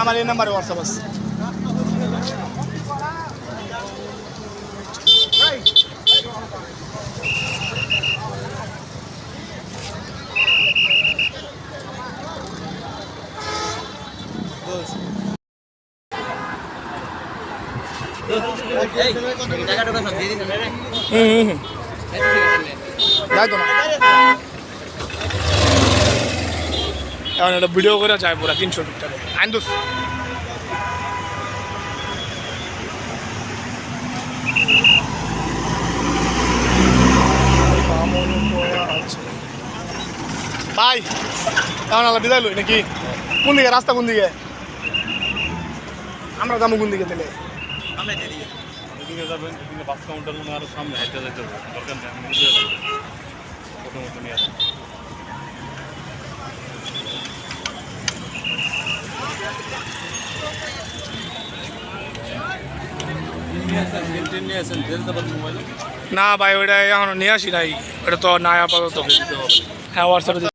আমার এই নাম্বারে হোয়াটসঅ্যাপ আছে হুম হুম হুম যাই তো না এখন একটা ভিডিও করে যায় পুরা তিনশো টাকা আইন দোষ ভাই এখন আল্লাহ বিদায় লই নাকি? কোন দিকে? রাস্তা কোন দিকে? আমরা যাব কোন দিকে তাহলে? যাবেন বাস কাউন্টার মনে হয় আরও সামনে হাইটে যেতে হবে। দরকার নেই না ভাই ওইটা এখন নিয়ে আসি নাই। ওটা তো নাই আপাতত। হ্যাঁ হোয়াটসঅ্যাপে